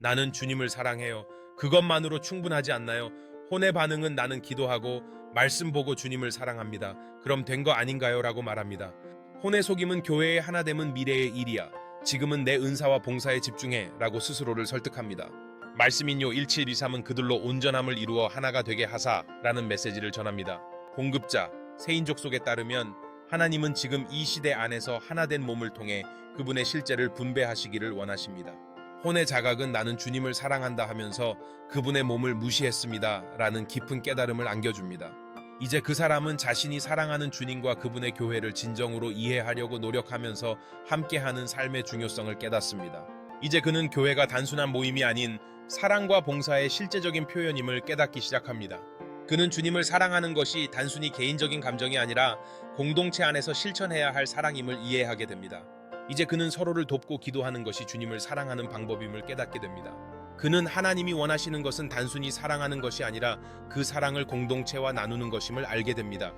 나는 주님을 사랑해요. 그것만으로 충분하지 않나요? 혼의 반응은 나는 기도하고 말씀 보고 주님을 사랑합니다. 그럼 된 거 아닌가요? 라고 말합니다. 혼의 속임은 교회의 하나됨은 미래의 일이야. 지금은 내 은사와 봉사에 집중해. 라고 스스로를 설득합니다. 말씀인요 1723은 그들로 온전함을 이루어 하나가 되게 하사 라는 메시지를 전합니다. 공급자, 세인족 속에 따르면 하나님은 지금 이 시대 안에서 하나된 몸을 통해 그분의 실제를 분배하시기를 원하십니다. 혼의 자각은 나는 주님을 사랑한다 하면서 그분의 몸을 무시했습니다. 라는 깊은 깨달음을 안겨줍니다. 이제 그 사람은 자신이 사랑하는 주님과 그분의 교회를 진정으로 이해하려고 노력하면서 함께하는 삶의 중요성을 깨닫습니다. 이제 그는 교회가 단순한 모임이 아닌 사랑과 봉사의 실제적인 표현임을 깨닫기 시작합니다. 그는 주님을 사랑하는 것이 단순히 개인적인 감정이 아니라 공동체 안에서 실천해야 할 사랑임을 이해하게 됩니다. 이제 그는 서로를 돕고 기도하는 것이 주님을 사랑하는 방법임을 깨닫게 됩니다. 그는 하나님이 원하시는 것은 단순히 사랑하는 것이 아니라 그 사랑을 공동체와 나누는 것임을 알게 됩니다.